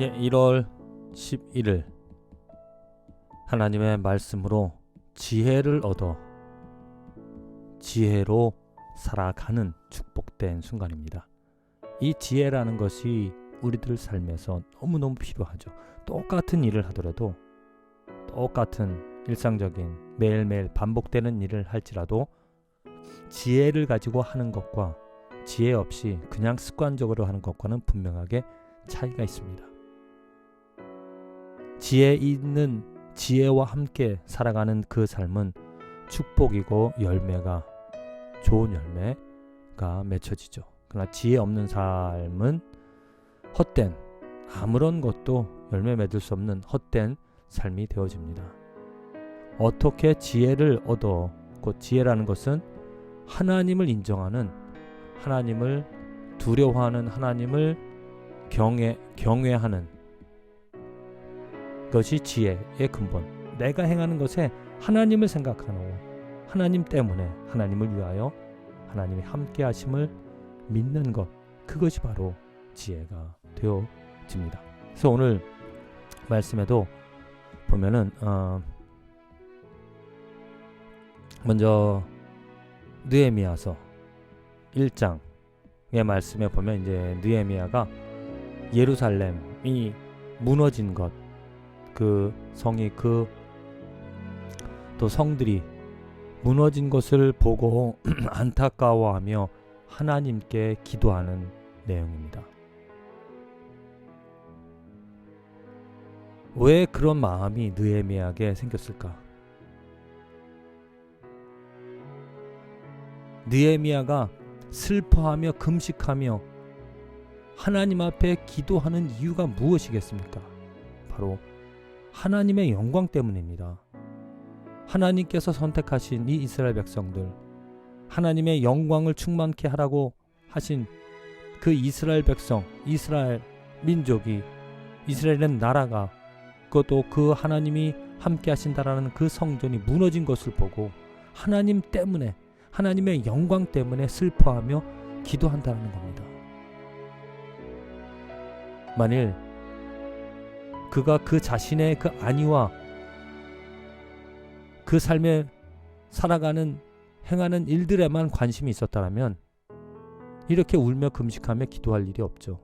예, 1월 11일 하나님의 말씀으로 지혜를 얻어 지혜로 살아가는 축복된 순간입니다. 이 지혜라는 것이 우리들 삶에서 너무너무 필요하죠. 똑같은 일을 하더라도 똑같은 일상적인 매일매일 반복되는 일을 할지라도 지혜를 가지고 하는 것과 지혜 없이 그냥 습관적으로 하는 것과는 분명하게 차이가 있습니다. 지혜 있는 지혜와 함께 살아가는 그 삶은 축복이고 열매가 좋은 열매가 맺혀지죠. 그러나 지혜 없는 삶은 헛된 아무런 것도 열매 맺을 수 없는 헛된 삶이 되어집니다. 어떻게 지혜를 얻어 곧 지혜라는 것은 하나님을 인정하는 하나님을 두려워하는 하나님을 경외 경외하는 것이 지혜의 근본. 내가 행하는 것에 하나님을 생각하고 하나님 때문에 하나님을 위하여 하나님이 함께 하심을 믿는 것. 그것이 바로 지혜가 되어집니다. 그래서 오늘 말씀에도 보면은 어 먼저 느헤미야서 1장의 말씀에 보면 이제 느헤미야가 예루살렘이 무너진 것, 그 성이 그 또 성들이 무너진 것을 보고 안타까워하며 하나님께 기도하는 내용입니다. 왜 그런 마음이 느헤미야에게 생겼을까? 느헤미야가 슬퍼하며 금식하며 하나님 앞에 기도하는 이유가 무엇이겠습니까? 바로 하나님의 영광 때문입니다. 하나님께서 선택하신 이 이스라엘 백성들, 하나님의 영광을 충만케 하라고 하신 그 이스라엘 백성, 이스라엘 민족이, 이스라엘은 나라가, 그것도 그 하나님이 함께 하신다라는 그 성전이 무너진 것을 보고 하나님 때문에, 하나님의 영광 때문에 슬퍼하며 기도한다는 겁니다. 만일 그가 그 자신의 그 안위와 그 삶에 살아가는 행하는 일들에만 관심이 있었다면 이렇게 울며 금식하며 기도할 일이 없죠.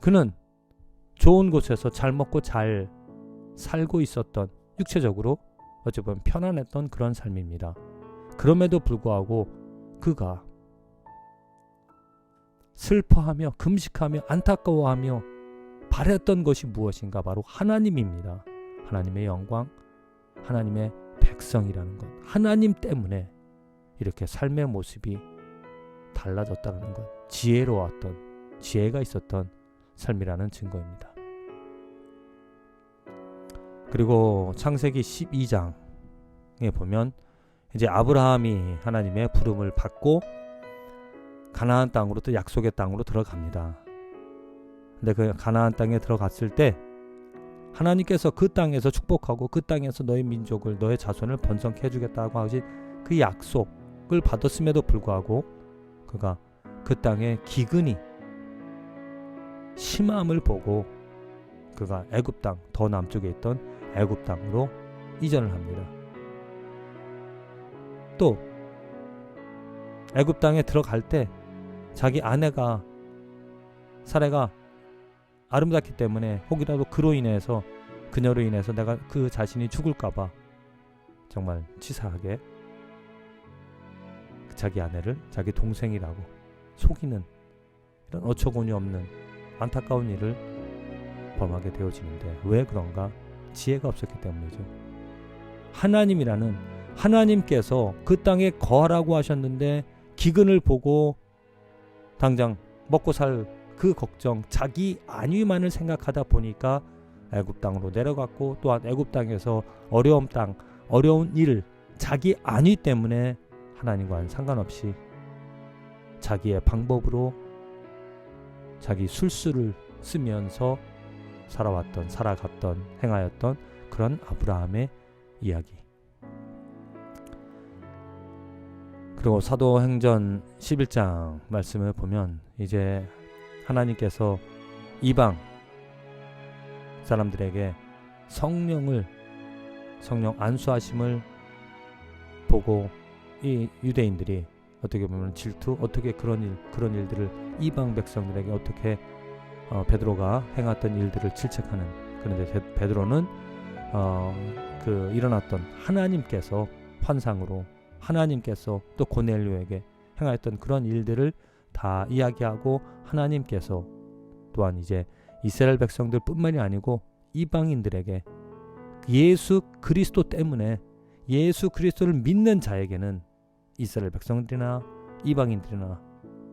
그는 좋은 곳에서 잘 먹고 잘 살고 있었던 육체적으로 어찌 보면 편안했던 그런 삶입니다. 그럼에도 불구하고 그가 슬퍼하며 금식하며 안타까워하며 바랬던 것이 무엇인가 바로 하나님입니다. 하나님의 영광, 하나님의 백성이라는 것. 하나님 때문에 이렇게 삶의 모습이 달라졌다는 것. 지혜로웠던 지혜가 있었던 삶이라는 증거입니다. 그리고 창세기 12장에 보면 이제 아브라함이 하나님의 부름을 받고 가나안 땅으로 또 약속의 땅으로 들어갑니다. 근데 그 가나안 땅에 들어갔을 때 하나님께서 그 땅에서 축복하고 그 땅에서 너의 민족을 너의 자손을 번성케 해주겠다고 하신 그 약속을 받았음에도 불구하고 그가 그 땅에 기근이 심함을 보고 그가 애굽 땅 더 남쪽에 있던 애굽 땅으로 이전을 합니다. 또 애굽 땅에 들어갈 때 자기 아내가 사례가 아름답기 때문에 혹이라도 그로 인해서 그녀로 인해서 내가 그 자신이 죽을까봐 정말 치사하게 자기 아내를 자기 동생이라고 속이는 이런 어처구니 없는 안타까운 일을 범하게 되어지는데 왜 그런가? 지혜가 없었기 때문이죠. 하나님이라는 하나님께서 그 땅에 거하라고 하셨는데 기근을 보고 당장 먹고 살 그 걱정, 자기 안위만을 생각하다 보니까 애굽 땅으로 내려갔고 또한 애굽 땅에서 어려움 땅, 어려운 일, 자기 안위 때문에 하나님과는 상관없이 자기의 방법으로 자기 술수를 쓰면서 살아왔던, 살아갔던, 행하였던 그런 아브라함의 이야기. 그리고 사도행전 11장 말씀을 보면 이제 하나님께서 이방 사람들에게 성령을 성령 안수하심을 보고 이 유대인들이 어떻게 보면 질투 어떻게 그런 일 그런 일들을 이방 백성들에게 어떻게 어, 베드로가 행했던 일들을 질책하는 그런데 베, 베드로는 어, 그 일어났던 하나님께서 환상으로 하나님께서 또 고넬료에게 행하였던 그런 일들을 다 이야기하고 하나님께서 또한 이제 이스라엘 백성들 뿐만이 아니고 이방인들에게 예수 그리스도 때문에 예수 그리스도를 믿는 자에게는 이스라엘 백성들이나 이방인들이나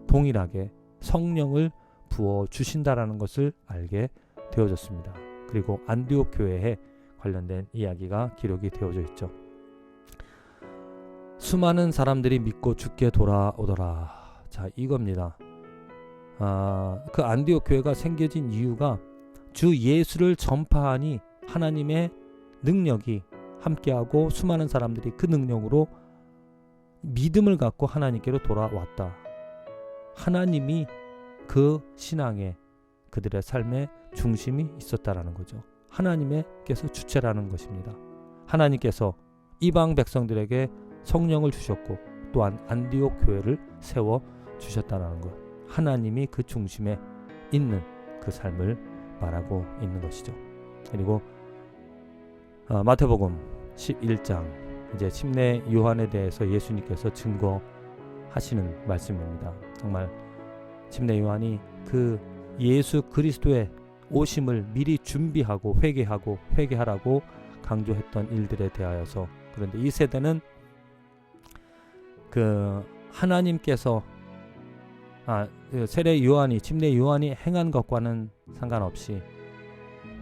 동일하게 성령을 부어 주신다라는 것을 알게 되어졌습니다. 그리고 안디옥 교회에 관련된 이야기가 기록이 되어져 있죠. 수많은 사람들이 믿고 죽게 돌아오더라. 자, 이겁니다. 아, 그 안디옥 교회가 생겨진 이유가 주 예수를 전파하니 하나님의 능력이 함께하고 수많은 사람들이 그 능력으로 믿음을 갖고 하나님께로 돌아왔다. 하나님이 그 신앙에 그들의 삶의 중심이 있었다라는 거죠. 하나님께서 주체라는 것입니다. 하나님께서 이방 백성들에게 성령을 주셨고 또한 안디옥 교회를 세워 주셨다는 것. 하나님이 그 중심에 있는 그 삶을 말하고 있는 것이죠. 그리고 어, 마태복음 11장 이제 침례 요한에 대해서 예수님께서 증거하시는 말씀입니다. 정말 침례 요한이 그 예수 그리스도의 오심을 미리 준비하고 회개하고 회개하라고 강조했던 일들에 대하여서 그런데 이 세대는 그 하나님께서 아 그 세례 요한이 침례 요한이 행한 것과는 상관없이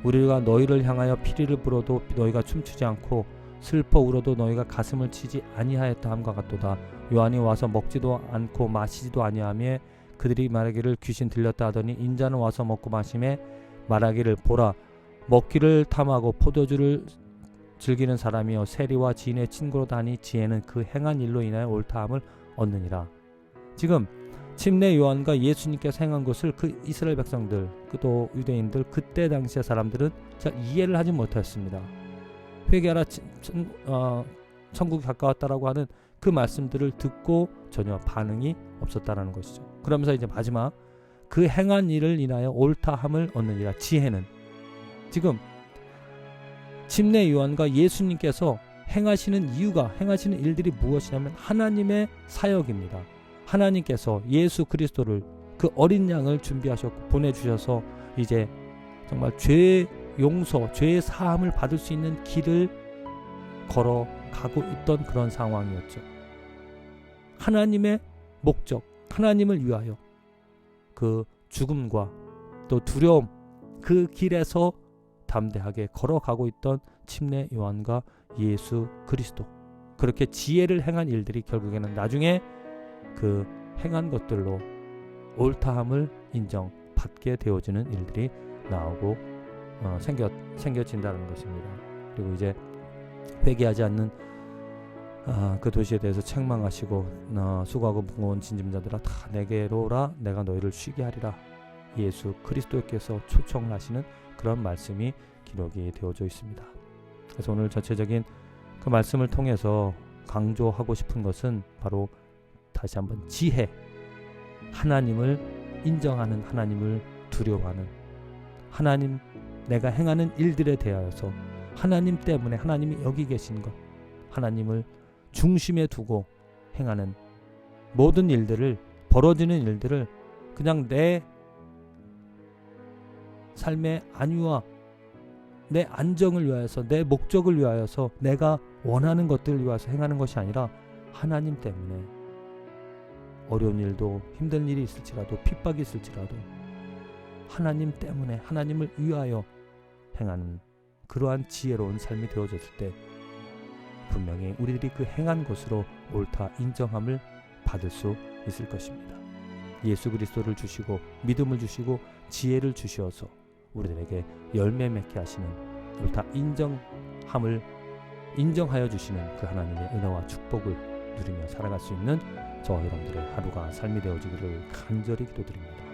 우리가 너희를 향하여 피리를 불어도 너희가 춤추지 않고 슬퍼 울어도 너희가 가슴을 치지 아니하였다 함과 같도다 요한이 와서 먹지도 않고 마시지도 아니하며 그들이 말하기를 귀신 들렸다 하더니 인자는 와서 먹고 마심에 말하기를 보라 먹기를 탐하고 포도주를 즐기는 사람이여 세리와 지인의 친구로 다니 지혜는 그 행한 일로 인하여 옳다함을 얻느니라. 지금 침례 요한과 예수님께서 행한 것을 그 이스라엘 백성들, 그또 유대인들 그때 당시의 사람들은 잘 이해를 하지 못했습니다. 회개하라 천, 어, 천국이 가까웠다라고 하는 그 말씀들을 듣고 전혀 반응이 없었다라는 것이죠. 그러면서 이제 마지막 그 행한 일을 인하여 옳다함을 얻느니라 지혜는 지금 침례 요한과 예수님께서 행하시는 이유가 행하시는 일들이 무엇이냐면 하나님의 사역입니다. 하나님께서 예수 그리스도를 그 어린 양을 준비하셨고 보내주셔서 이제 정말 죄 용서, 죄 사함을 받을 수 있는 길을 걸어가고 있던 그런 상황이었죠. 하나님의 목적, 하나님을 위하여 그 죽음과 또 두려움 그 길에서 담대하게 걸어가고 있던 침례 요한과 예수 그리스도 그렇게 지혜를 행한 일들이 결국에는 나중에 그 행한 것들로 옳다함을 인정받게 되어지는 일들이 나오고 어, 생겨 생겨진다는 것입니다. 그리고 이제 회개하지 않는 아, 그 도시에 대해서 책망하시고 어, 수고하고 무거운 진짐자들아 다 내게로 오라 내가 너희를 쉬게 하리라 예수 그리스도께서 초청을 하시는 그런 말씀이 기록이 되어져 있습니다. 그래서 오늘 전체적인 그 말씀을 통해서 강조하고 싶은 것은 바로 다시 한번 지혜 하나님을 인정하는 하나님을 두려워하는 하나님 내가 행하는 일들에 대하여서 하나님 때문에 하나님이 여기 계신 것 하나님을 중심에 두고 행하는 모든 일들을 벌어지는 일들을 그냥 내 삶의 안위와 내 안정을 위하여서 내 목적을 위하여서 내가 원하는 것들을 위하여서 행하는 것이 아니라 하나님 때문에 어려운 일도 힘든 일이 있을지라도 핍박이 있을지라도 하나님 때문에 하나님을 위하여 행하는 그러한 지혜로운 삶이 되어졌을 때 분명히 우리들이 그 행한 것으로 옳다 인정함을 받을 수 있을 것입니다. 예수 그리스도를 주시고 믿음을 주시고 지혜를 주시어서 우리들에게 열매 맺게 하시는 옳다 인정함을 인정하여 주시는 그 하나님의 은혜와 축복을 누리며 살아갈 수 있는 저와 여러분들의 하루가 삶이 되어지기를 간절히 기도드립니다.